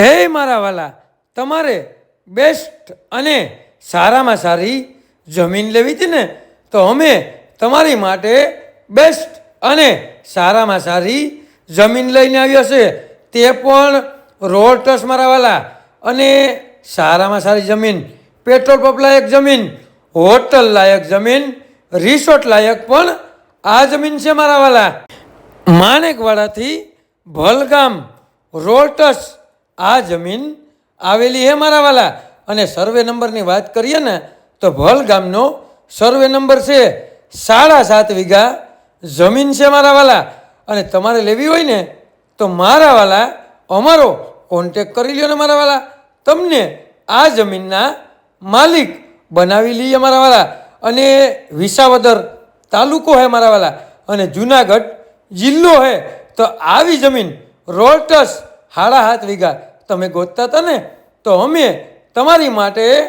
હે મારા વાલા, તમારે બેસ્ટ અને સારામાં સારી જમીન લેવી હતી ને, તો અમે તમારી માટે બેસ્ટ અને સારામાં સારી જમીન લઈને આવ્યા છે. તે પણ રોડ ટચ મારા વાલા, અને સારામાં સારી જમીન પેટ્રોલ પંપ લાયક જમીન હોટલ લાયક જમીન રિસોર્ટ લાયક પણ આ જમીન છે, મારા વાલા. માણેકવાડાથી ભલગામ રોટસ આ જમીન આવેલી હે મારા વાલા. અને સર્વે નંબરની વાત કરીએ ને, તો ભલગામનો સર્વે નંબર છે સાડા સાત વીઘા જમીન છે મારા વાલા. અને તમારે લેવી હોય ને, તો મારા વાલા અમારો કોન્ટેક કરી લ્યો ને મારા વાલા. તમને આ જમીનના માલિક બનાવી લઈએ મારા વાલા. અને વિસાવદર તાલુકો હે મારા વાલા. અને જુનાગઢ જિલ્લો હે. તો આવી જમીન રોટસ હાડા હાથ વીઘા. તમે ગોતતા હતા ને, તો અમે તમારી માટે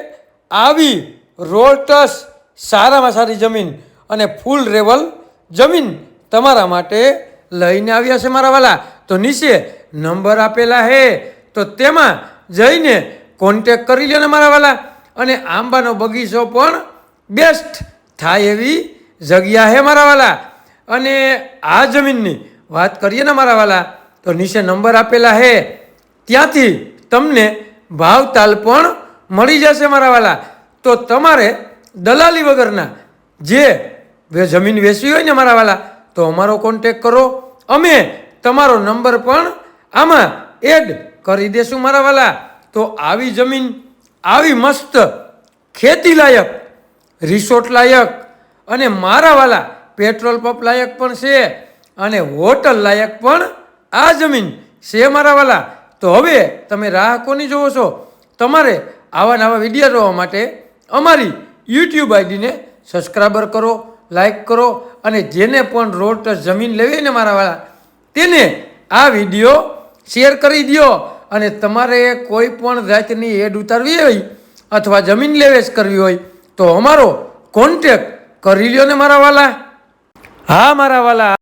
આવી રોટસ, સારામાં સારી જમીન અને ફૂલ રેવલ જમીન તમારા માટે લઈને આવ્યા છે મારા વાલા. તો નીચે નંબર આપેલા હે. તો તેમાં જઈને કોન્ટેક કરી લ્યો ને મારા વાલા. અને આંબાનો બગીચો પણ બેસ્ટ થાય એવી જગ્યા હે મારા વાલા. અને આ જમીનની વાત કરીએ ને મારા વાલા તો નીચે નંબર આપેલા હે. ત્યાંથી તમને ભાવતાલ પણ મળી જશે મારા વાલા. તો તમારે દલાલી વગરના જે જમીન વેચવી હોય ને મારા વાલા, તો અમારો કોન્ટેક કરો. અમે તમારો નંબર પણ આમાં એડ કરી દેશું મારા વાલા. તો આવી જમીન, આવી મસ્ત ખેતી લાયક રિસોર્ટ લાયક અને મારા વાલા પેટ્રોલ પંપ લાયક પણ છે અને હોટલ લાયક પણ આ જમીન છે મારા વાલા. તો હવે તમે રાહ કોની જોવો છો? તમારે આવા નવા વિડીયા જોવા માટે અમારી યુટ્યુબ આઈડીને સબસ્ક્રાઈબર કરો લાઈક કરો અને જેને પણ રોડ જમીન લેવી ને મારા વાલા, તેને આ વીડિયો શેર કરી દ્યો અને તમારે કોઈ પણ જાતની એડ ઉતારવી હોય અથવા જમીન લેવેચ કરવી હોય તો અમારો કોન્ટેક કરી લ્યો ને મારા હા મારા વાલા.